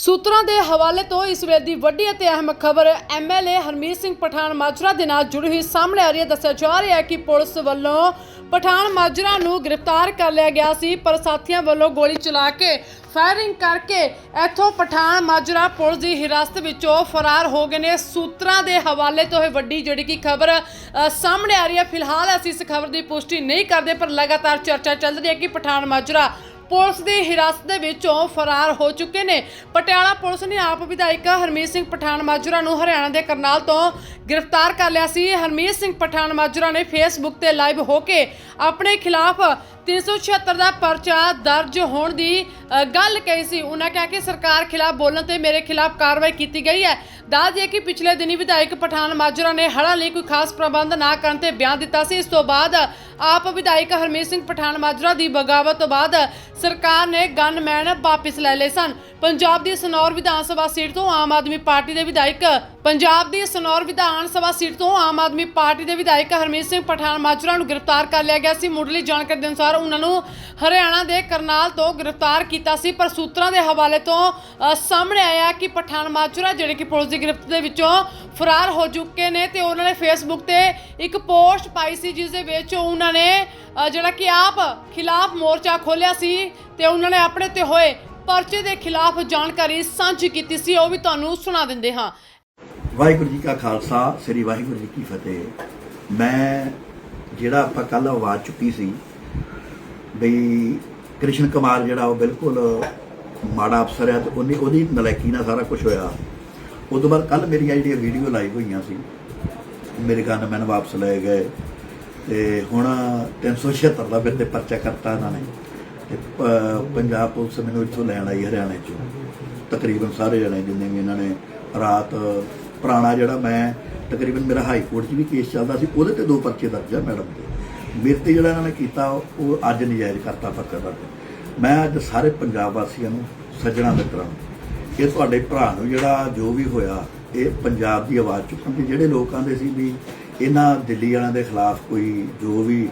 ਸੂਤਰਾਂ ਦੇ ਹਵਾਲੇ ਤੋਂ ਇਸ ਵੇਲੇ ਦੀ ਵੱਡੀ ਅਤੇ ਅਹਿਮ ਖਬਰ ਐਮਐਲਏ ਹਰਮੀਤ ਸਿੰਘ ਪਠਾਨ ਮਾਜਰਾ ਦੇ ਨਾਲ ਜੁੜੀ ਹੋਈ ਸਾਹਮਣੇ ਆ ਰਹੀ ਹੈ। ਦੱਸਿਆ ਜਾ ਰਿਹਾ ਹੈ ਕਿ ਪੁਲਿਸ ਵੱਲੋਂ ਪਠਾਨ ਮਾਜਰਾ ਨੂੰ ਗ੍ਰਿਫਤਾਰ ਕਰ ਲਿਆ ਗਿਆ ਸੀ, ਪਰ ਸਾਥੀਆਂ ਵੱਲੋਂ ਗੋਲੀ ਚਲਾ ਕੇ ਫਾਇਰਿੰਗ ਕਰਕੇ ਇੱਥੋਂ ਪਠਾਨ ਮਾਜਰਾ ਪੁਲਿਸ ਦੀ ਹਿਰਾਸਤ ਵਿੱਚੋਂ ਫਰਾਰ ਹੋ ਗਏ ਨੇ। ਸੂਤਰਾਂ ਦੇ ਹਵਾਲੇ ਤੋਂ ਇਹ ਵੱਡੀ ਜਿਹੜੀ ਕਿ ਖਬਰ ਸਾਹਮਣੇ ਆ ਰਹੀ ਹੈ। ਫਿਲਹਾਲ ਅਸੀਂ ਇਸ ਖਬਰ ਦੀ ਪੁਸ਼ਟੀ ਨਹੀਂ ਕਰਦੇ, ਪਰ ਲਗਾਤਾਰ ਚਰਚਾ ਚੱਲ ਰਹੀ ਹੈ ਕਿ ਪਠਾਨ ਮਾਜਰਾ ਪੁਲਿਸ ਦੀ ਹਿਰਾਸਤ ਦੇ ਵਿੱਚੋਂ ਫਰਾਰ ਹੋ ਚੁੱਕੇ ਨੇ। ਪਟਿਆਲਾ ਪੁਲਿਸ ਨੇ ਆਪ ਵਿਧਾਇਕ ਹਰਮੀਤ ਸਿੰਘ ਪਠਾਨ ਮਾਜਰਾ ਨੂੰ ਹਰਿਆਣਾ ਦੇ ਕਰਨਾਲ ਤੋਂ ਗ੍ਰਿਫਤਾਰ ਕਰ ਲਿਆ ਸੀ। ਹਰਮੀਤ ਸਿੰਘ ਪਠਾਨ ਮਾਜਰਾ ਨੇ ਫੇਸਬੁੱਕ ਤੇ ਲਾਈਵ ਹੋ ਕੇ ਆਪਣੇ ਖਿਲਾਫ 376 ਦਾ ਪਰਚਾ ਦਰਜ ਹੋਣ ਦੀ ਗੱਲ ਕਹੀ ਸੀ। ਉਹਨਾਂ ਕਿਹਾ ਕਿ ਸਰਕਾਰ ਖਿਲਾਫ ਬੋਲਣ ਤੇ ਮੇਰੇ ਖਿਲਾਫ ਕਾਰਵਾਈ ਕੀਤੀ ਗਈ ਹੈ। ਦੱਸ ਦਈਏ ਕਿ ਪਿਛਲੇ ਦਿਨੀ ਵਿਧਾਇਕ ਪਠਾਨ ਮਾਜਰਾ ਨੇ ਹੜ੍ਹਾਂ ਲਈ ਕੋਈ ਖਾਸ ਪ੍ਰਬੰਧ ਨਾ ਕਰਨ ਤੇ ਬਿਆਨ ਦਿੱਤਾ ਸੀ। ਇਸ ਤੋਂ ਬਾਅਦ ਆਪ ਵਿਧਾਇਕ ਹਰਮੀਤ ਸਿੰਘ ਪਠਾਨ ਮਾਜਰਾ ਦੀ ਬਗਾਵਤ ਤੋਂ ਬਾਅਦ ਸਰਕਾਰ ਨੇ ਗਨਮੈਨ ਵਾਪਸ ਲੈ ਲਏ ਸਨ। ਪੰਜਾਬ ਦੀ ਸਨੌਰ ਵਿਧਾਨ ਸਭਾ ਸੀਟ ਤੋਂ ਆਮ ਆਦਮੀ ਪਾਰਟੀ ਦੇ ਵਿਧਾਇਕ, ਪੰਜਾਬ ਦੀ ਸਨੌਰ ਵਿਧਾਨ ਸਭਾ ਸੀਟ ਤੋਂ ਆਮ ਆਦਮੀ ਪਾਰਟੀ ਦੇ ਵਿਧਾਇਕ ਹਰਮੀਤ ਸਿੰਘ ਪਠਾਨ ਮਾਜਰਾ ਨੂੰ ਗ੍ਰਿਫਤਾਰ ਕਰ ਲਿਆ ਗਿਆ ਸੀ, ਮੁੱਢਲੀ ਜਾਣਕਾਰੀ ਦੇ ਅਨੁਸਾਰ ਉਹਨਾਂ ਨੂੰ ਹਰਿਆਣਾ ਦੇ ਕਰਨਾਲ ਤੋਂ ਗ੍ਰਿਫਤਾਰ ਕੀਤਾ ਸੀ, ਪਰ ਸੂਤਰਾਂ ਦੇ ਹਵਾਲੇ ਤੋਂ ਸਾਹਮਣੇ ਆਇਆ ਕਿ ਪਠਾਨ ਮਾਜਰਾ ਜਿਹੜੇ ਕਿ ਪੁਲਿਸ ਦੀ ਗ੍ਰਿਫਤ ਦੇ ਵਿੱਚੋਂ ਫਰਾਰ ਹੋ ਚੁੱਕੇ ਨੇ ਤੇ ਉਹਨਾਂ ਨੇ ਫੇਸਬੁੱਕ ਤੇ ਇੱਕ ਪੋਸਟ ਪਾਈ ਸੀ, ਜਿਸ ਦੇ ਵਿੱਚ ਉਹਨਾਂ ਨੇ ਜਿਹੜਾ ਕਿ ਆਪ ਖਿਲਾਫ ਮੋਰਚਾ ਖੋਲਿਆ ਸੀ ਤੇ ਉਹਨਾਂ ਨੇ ਆਪਣੇ ਤੇ ਹੋਏ ਪਰਚੇ ਦੇ ਖਿਲਾਫ ਜਾਣਕਾਰੀ ਸਾਂਝੀ ਕੀਤੀ ਸੀ, ਉਹ ਵੀ ਤੁਹਾਨੂੰ ਸੁਣਾ ਦਿੰਦੇ ਹਾਂ। ਵਾਹਿਗੁਰੂ ਜੀ ਕਾ ਖਾਲਸਾ, ਸ੍ਰੀ ਵਾਹਿਗੁਰੂ ਜੀ ਕੀ ਫਤਿਹ। ਮੈਂ ਜਿਹੜਾ ਆਪਾਂ ਕੱਲ ਆਵਾਜ਼ ਚੁੱਕੀ ਸੀ ਬਈ ਕ੍ਰਿਸ਼ਨ ਕੁਮਾਰ ਜਿਹੜਾ ਉਹ ਬਿਲਕੁਲ ਮਾੜਾ ਅਫਸਰ ਹੈ ਤੇ ਉਹਨੇ ਉਹਦੀ ਨਲਾਇਕੀ ਨਾਲ ਸਾਰਾ ਕੁਝ ਹੋਇਆ। ਉਸ ਤੋਂ ਬਾਅਦ ਕੱਲ ਮੇਰੀਆਂ ਜਿਹੜੀਆਂ ਵੀਡੀਓ ਲਾਈਵ ਹੋਈਆਂ ਸੀ, ਮੇਰੇ ਗਨ ਮੈਨੂੰ ਵਾਪਸ ਲਏ ਗਏ ਤੇ ਹੁਣ 376 ਦਾ ਮੇਰੇ ਤੇ ਪਰਚਾ ਕਰਤਾ ਇਹਨਾਂ ਨੇ ਤੇ ਪੰਜਾਬ ਪੁਲਿਸ ਮੈਨੂੰ ਇੱਥੋਂ ਲੈਣ ਆਈ ਹਰਿਆਣੇ ਚੋਂ। ਤਕਰੀਬਨ ਸਾਰੇ ਜਣੇ ਜਿੰਨੇ ਵੀ ਇਹਨਾਂ ਨੇ ਰਾਤ ਪੁਰਾਣਾ ਜਿਹੜਾ ਮੈਂ ਤਕਰੀਬਨ ਮੇਰਾ ਹਾਈ ਕੋਰਟ 'ਚ ਵੀ ਕੇਸ ਚੱਲਦਾ ਸੀ, ਉਹਦੇ ਤੇ ਦੋ ਪਰਚੇ ਦਰਜ ਆ ਮੈਡਮ ਦੇ। ਮੇਰੇ ਤੇ ਜਿਹੜਾ ਇਹਨਾਂ ਨੇ ਕੀਤਾ, ਉਹ ਅੱਜ ਨਜਾਇਜ਼ ਕਰਤਾ ਪੱਕਾ ਦਰਜ। ਮੈਂ ਅੱਜ ਸਾਰੇ ਪੰਜਾਬ ਵਾਸੀਆਂ ਨੂੰ, ਸੱਜਣਾ ਮਿੱਤਰਾਂ ਨੂੰ, ਇਹ ਤੁਹਾਡੇ ਭਰਾ ਨੂੰ ਜਿਹੜਾ ਜੋ ਵੀ ਹੋਇਆ, ਇਹ ਪੰਜਾਬ ਦੀ ਆਵਾਜ਼ ਚੁੱਕਣ ਤੇ ਜਿਹੜੇ ਲੋਕ ਆਂਦੇ ਸੀ ਵੀ ਇਹਨਾਂ ਦਿੱਲੀ ਵਾਲਿਆਂ ਦੇ ਖਿਲਾਫ ਕੋਈ ਜੋ ਵੀ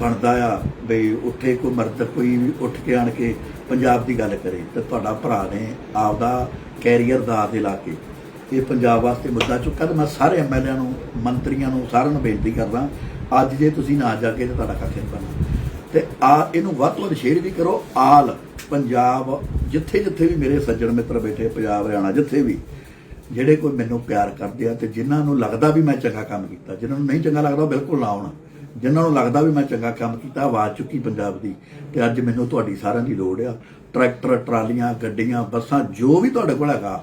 ਬਣਦਾ ਆ, ਬਈ ਉੱਥੇ ਕੋਈ ਮਰਦ ਕੋਈ ਵੀ ਉੱਠ ਕੇ ਆਣ ਕੇ ਪੰਜਾਬ ਦੀ ਗੱਲ ਕਰੇ, ਤੇ ਤੁਹਾਡਾ ਭਰਾ ਨੇ ਆਪਦਾ ਕੈਰੀਅਰ ਦਾ ਦੇ ਲਾ ਕੇ ਇਹ ਪੰਜਾਬ ਵਾਸਤੇ ਮੁੱਦਾ ਚੁੱਕਾ ਤੇ ਮੈਂ ਸਾਰੇ ਐਮਐਲਏਆਂ ਨੂੰ, ਮੰਤਰੀਆਂ ਨੂੰ, ਸਾਰਿਆਂ ਨੂੰ ਬੇਨਤੀ ਕਰਦਾ, ਅੱਜ ਜੇ ਤੁਸੀਂ ਨਾ ਜਾ ਕੇ ਤੇ ਤੁਹਾਡਾ ਕੱਖ ਨਹੀਂ ਬਣਨਾ। ਤੇ ਆ, ਇਹਨੂੰ ਵੱਧ ਤੋਂ ਵੱਧ ਸ਼ੇਅਰ ਵੀ ਕਰੋ, ਆਲ, ਪੰਜਾਬ, ਜਿੱਥੇ ਜਿੱਥੇ ਵੀ ਮੇਰੇ ਸੱਜਣ ਮਿੱਤਰ ਬੈਠੇ, ਪੰਜਾਬ, ਹਰਿਆਣਾ, ਜਿੱਥੇ ਵੀ, ਜਿਹੜੇ ਕੋਈ ਮੈਨੂੰ ਪਿਆਰ ਕਰਦੇ ਆ ਤੇ ਜਿਨ੍ਹਾਂ ਨੂੰ ਲੱਗਦਾ ਵੀ ਮੈਂ ਚੰਗਾ ਕੰਮ ਕੀਤਾ, ਜਿਨ੍ਹਾਂ ਨੂੰ ਨਹੀਂ ਚੰਗਾ ਲੱਗਦਾ ਉਹ ਬਿਲਕੁਲ ਨਾ ਆਉਣਾ। ਜਿਨ੍ਹਾਂ ਨੂੰ ਲੱਗਦਾ ਵੀ ਮੈਂ ਚੰਗਾ ਕੰਮ ਕੀਤਾ, ਆਵਾਜ਼ ਚੁੱਕੀ ਪੰਜਾਬ ਦੀ, ਤੇ ਅੱਜ ਮੈਨੂੰ ਤੁਹਾਡੀ ਸਾਰਿਆਂ ਦੀ ਲੋੜ ਆ। ਟਰੈਕਟਰ, ਟਰਾਲੀਆਂ, ਗੱਡੀਆਂ, ਬੱਸਾਂ, ਜੋ ਵੀ ਤੁਹਾਡੇ ਕੋਲ ਹੈਗਾ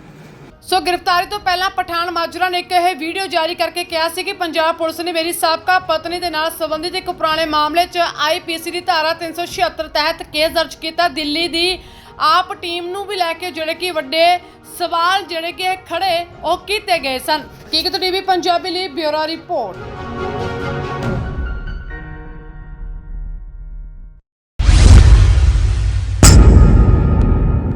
ਸੋ ਗ੍ਰਿਫਤਾਰੀ ਤੋਂ ਪਹਿਲਾਂ ਪਠਾਨ ਮਾਜਰਾ ਨੇ ਇੱਕ ਇਹ ਵੀਡੀਓ ਜਾਰੀ ਕਰਕੇ ਕਿਹਾ ਸੀ ਕਿ ਪੰਜਾਬ ਪੁਲਿਸ ਨੇ ਮੇਰੀ ਸਾਬਕਾ ਪਤਨੀ ਦੇ ਨਾਲ ਸੰਬੰਧਿਤ ਇੱਕ ਪੁਰਾਣੇ ਮਾਮਲੇ 'ਚ ਆਈਪੀਸੀ ਦੀ ਧਾਰਾ 376 ਤਹਿਤ ਕੇਸ ਦਰਜ ਕੀਤਾ। ਦਿੱਲੀ ਦੀ ਆਪ ਟੀਮ ਨੂੰ ਵੀ ਲੈ ਕੇ ਜਿਹੜੇ ਕਿ ਵੱਡੇ ਸਵਾਲ ਜਿਹੜੇ ਕਿ ਖੜੇ ਉਹ ਕੀਤੇ ਗਏ ਸਨ। ਕੀਕਤ ਟੀਵੀ ਪੰਜਾਬੀ ਲਈ ਬਿਊਰੋ ਰਿਪੋਰਟ।